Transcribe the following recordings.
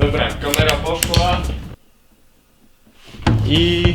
Dobra, kamera poszła. I...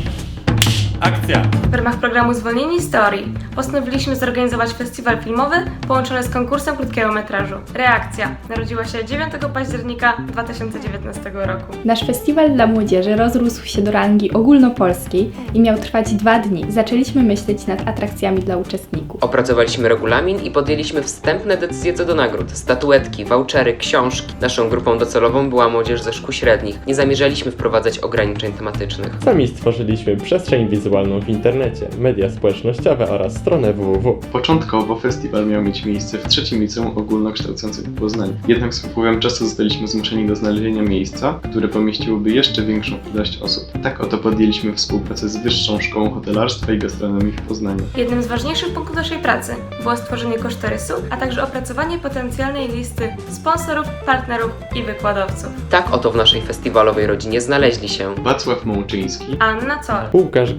Akcja! W ramach programu Zwolnieni z Teorii postanowiliśmy zorganizować festiwal filmowy połączony z konkursem krótkiego metrażu. Reakcja narodziła się 9 października 2019 roku. Nasz festiwal dla młodzieży rozrósł się do rangi ogólnopolskiej i miał trwać dwa dni. Zaczęliśmy myśleć nad atrakcjami dla uczestników. Opracowaliśmy regulamin i podjęliśmy wstępne decyzje co do nagród. Statuetki, vouchery, książki. Naszą grupą docelową była młodzież ze szkół średnich. Nie zamierzaliśmy wprowadzać ograniczeń tematycznych. Sami stworzyliśmy przestrzeń wizualną w internecie, media społecznościowe oraz stronę www. Początkowo festiwal miał mieć miejsce w trzecim liceum ogólnokształcącym w Poznaniu. Jednak z upływem czasu zostaliśmy zmuszeni do znalezienia miejsca, które pomieściłoby jeszcze większą ilość osób. Tak oto podjęliśmy współpracę z Wyższą Szkołą Hotelarstwa i Gastronomii w Poznaniu. Jednym z ważniejszych punktów naszej pracy było stworzenie kosztorysu, a także opracowanie potencjalnej listy sponsorów, partnerów i wykładowców. Tak oto w naszej festiwalowej rodzinie znaleźli się Wacław Mączyński, Anna Col, Łukasz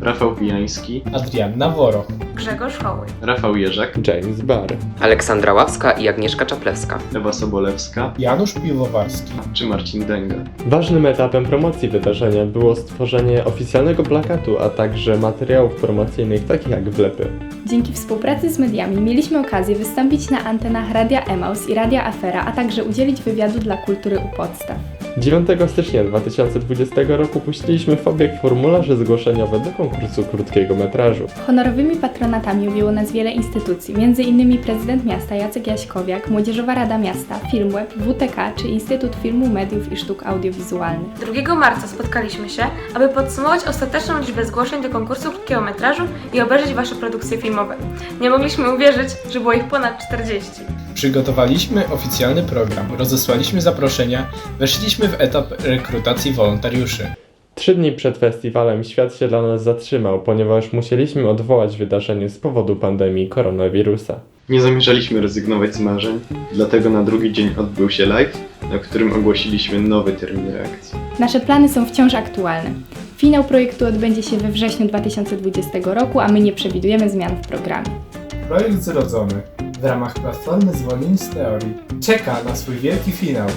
Rafał Pijański, Adrianna Woroch, Grzegorz Hoły. Rafał Jerzak, James Barr. Aleksandra Ławska i Agnieszka Czaplewska. Ewa Sobolewska Janusz Piwowarski, czy Marcin Dęga. Ważnym etapem promocji wydarzenia było stworzenie oficjalnego plakatu, a także materiałów promocyjnych takich jak wlepy. Dzięki współpracy z mediami mieliśmy okazję wystąpić na antenach Radia Emaus i Radia Afera, a także udzielić wywiadu dla kultury u podstaw. 9 stycznia 2020 roku puściliśmy w obieg formularze zgłoszeniowe do konkursu krótkiego metrażu. Honorowymi patronatami objęło nas wiele instytucji, m.in. prezydent miasta Jacek Jaśkowiak, Młodzieżowa Rada Miasta, Filmweb, WTK czy Instytut Filmu, Mediów i Sztuk Audiowizualnych. 2 marca spotkaliśmy się, aby podsumować ostateczną liczbę zgłoszeń do konkursu krótkiego metrażu i obejrzeć Wasze produkcje filmowe. Nie mogliśmy uwierzyć, że było ich ponad 40. Przygotowaliśmy oficjalny program, rozesłaliśmy zaproszenia, weszliśmy w etap rekrutacji wolontariuszy. Trzy dni przed festiwalem świat się dla nas zatrzymał, ponieważ musieliśmy odwołać wydarzenie z powodu pandemii koronawirusa. Nie zamierzaliśmy rezygnować z marzeń, dlatego na drugi dzień odbył się live, na którym ogłosiliśmy nowy termin reakcji. Nasze plany są wciąż aktualne. Finał projektu odbędzie się we wrześniu 2020 roku, a my nie przewidujemy zmian w programie. Projekt zrodzony w ramach Platformy Zwolnień z Teorii. Czeka na swój wielki finał